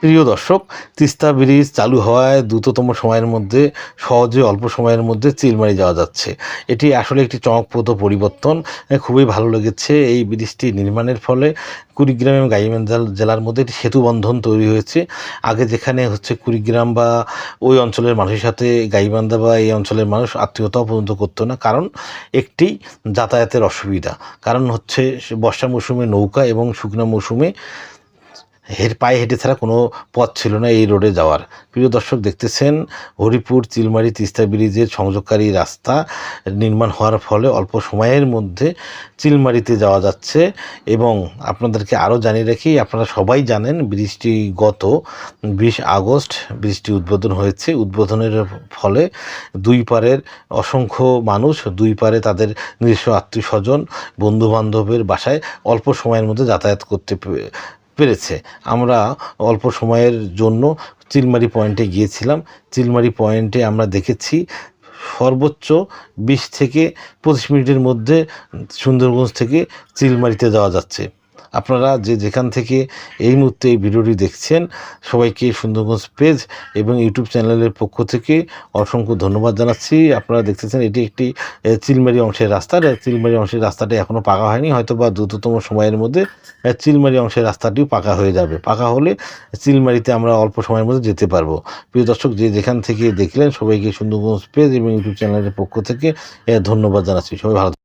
প্রিয় দর্শক, তিস্তা ব্রিজ চালু হওয়ায় দ্রুততম সময়ের মধ্যে, সহজে অল্প সময়ের মধ্যে চিলমারি যাওয়া যাচ্ছে। এটি আসলে একটি চমকপ্রদ পরিবর্তন। খুবই ভালো লেগেছে। এই ব্রিজটি নির্মাণের ফলে কুড়িগ্রাম এবং গাইবান্ধা জেলার মধ্যে একটি সেতু বন্ধন তৈরি হয়েছে। আগে যেখানে হচ্ছে কুড়িগ্রাম বা ওই অঞ্চলের মানুষের সাথে গাইবান্ধা বা এই অঞ্চলের মানুষ আত্মীয়তাও পর্যন্ত করতো না। কারণ একটি যাতায়াতের অসুবিধা। কারণ হচ্ছে, বর্ষা মৌসুমে নৌকা এবং শুকনো মৌসুমে হের পায়ে হেঁটে ছাড়া কোনো পথ ছিল না এই রোডে যাওয়ার। প্রিয় দর্শক দেখতেছেন, হরিপুর, চিলমারি, তিস্তা ব্রিজের সংযোগকারী রাস্তা নির্মাণ হওয়ার ফলে অল্প সময়ের মধ্যে চিলমারিতে যাওয়া যাচ্ছে এবং আপনাদেরকে আরও জানিয়ে রাখি, আপনারা সবাই জানেন ব্রিজটি গত বিশ আগস্ট ব্রিজটি উদ্বোধন হয়েছে। উদ্বোধনের ফলে দুই পারের অসংখ্য মানুষ, দুই পারে তাদের নিজস্ব আত্মীয় স্বজন বন্ধুবান্ধবের বাসায় অল্প সময়ের মধ্যে যাতায়াত করতে পেরেছে। আমরা অল্প সময়ের জন্য চিলমারি পয়েন্টে গিয়েছিলাম। চিলমারি পয়েন্টে আমরা দেখেছি সর্বোচ্চ বিশ থেকে পঁচিশ মিনিটের মধ্যে সুন্দরগঞ্জ থেকে চিলমারিতে যাওয়া যাচ্ছে। আপনারা যে যেখান থেকে এই মুহূর্তে এই ভিডিওটি দেখছেন, সবাইকে সুন্দরগঞ্জ পেজ এবং ইউটিউব চ্যানেলের পক্ষ থেকে অসংখ্য ধন্যবাদ জানাচ্ছি। আপনারা দেখতেছেন এটি একটি চিলমারি অংশের রাস্তা। চিলমারি অংশের রাস্তাটি এখনও পাকা হয়নি হয়তো বা দ্রুততম সময়ের মধ্যে চিলমারি অংশের রাস্তাটিও পাকা হয়ে যাবে। পাকা হলে চিলমারিতে আমরা অল্প সময়ের মধ্যে যেতে পারব। প্রিয় দর্শক, যে যেখান থেকে দেখলেন সবাইকে সুন্দরগঞ্জ পেজ এবং ইউটিউব চ্যানেলের পক্ষ থেকে ধন্যবাদ জানাচ্ছি। সবাই ভালো